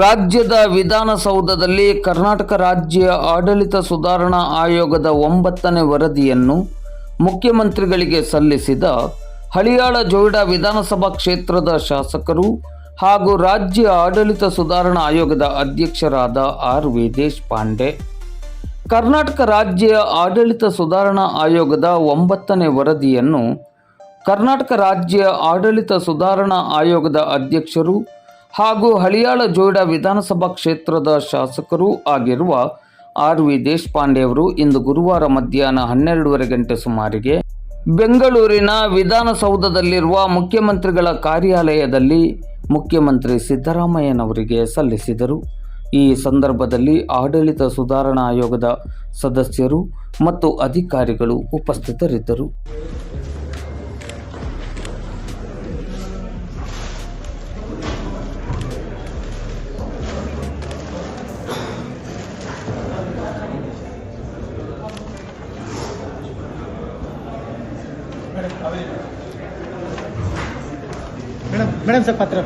ರಾಜ್ಯದ ವಿಧಾನಸೌಧದಲ್ಲಿ ಕರ್ನಾಟಕ ರಾಜ್ಯ ಆಡಳಿತ ಸುಧಾರಣಾ ಆಯೋಗದ ಒಂಬತ್ತನೇ ವರದಿಯನ್ನು ಮುಖ್ಯಮಂತ್ರಿಗಳಿಗೆ ಸಲ್ಲಿಸಿದ ಹಳಿಯಾಳ ಜೋಯಿಡಾ ವಿಧಾನಸಭಾ ಕ್ಷೇತ್ರದ ಶಾಸಕರು ಹಾಗೂ ರಾಜ್ಯ ಆಡಳಿತ ಸುಧಾರಣಾ ಆಯೋಗದ ಅಧ್ಯಕ್ಷರಾದ ಆರ್ ವಿ ದೇಶಪಾಂಡೆ. ಕರ್ನಾಟಕ ರಾಜ್ಯ ಆಡಳಿತ ಸುಧಾರಣಾ ಆಯೋಗದ ಒಂಬತ್ತನೇ ವರದಿಯನ್ನು ಕರ್ನಾಟಕ ರಾಜ್ಯ ಆಡಳಿತ ಸುಧಾರಣಾ ಆಯೋಗದ ಅಧ್ಯಕ್ಷರು ಹಾಗೂ ಹಳಿಯಾಳ ಜೋಯಿಡ ವಿಧಾನಸಭಾ ಕ್ಷೇತ್ರದ ಶಾಸಕರೂ ಆಗಿರುವ ಆರ್ ವಿ ದೇಶಪಾಂಡೆ ಅವರು ಇಂದು ಗುರುವಾರ ಮಧ್ಯಾಹ್ನ ಹನ್ನೆರಡೂವರೆ ಗಂಟೆ ಸುಮಾರಿಗೆ ಬೆಂಗಳೂರಿನ ವಿಧಾನಸೌಧದಲ್ಲಿರುವ ಮುಖ್ಯಮಂತ್ರಿಗಳ ಕಾರ್ಯಾಲಯದಲ್ಲಿ ಮುಖ್ಯಮಂತ್ರಿ ಸಿದ್ದರಾಮಯ್ಯನವರಿಗೆ ಸಲ್ಲಿಸಿದರು. ಈ ಸಂದರ್ಭದಲ್ಲಿ ಆಡಳಿತ ಸುಧಾರಣಾ ಆಯೋಗದ ಸದಸ್ಯರು ಮತ್ತು ಅಧಿಕಾರಿಗಳು ಉಪಸ್ಥಿತರಿದ್ದರು. ಮೇಡಮ್ ಮೇಡಮ್ ಸ್ವಲ್ಪ ಹತ್ರ.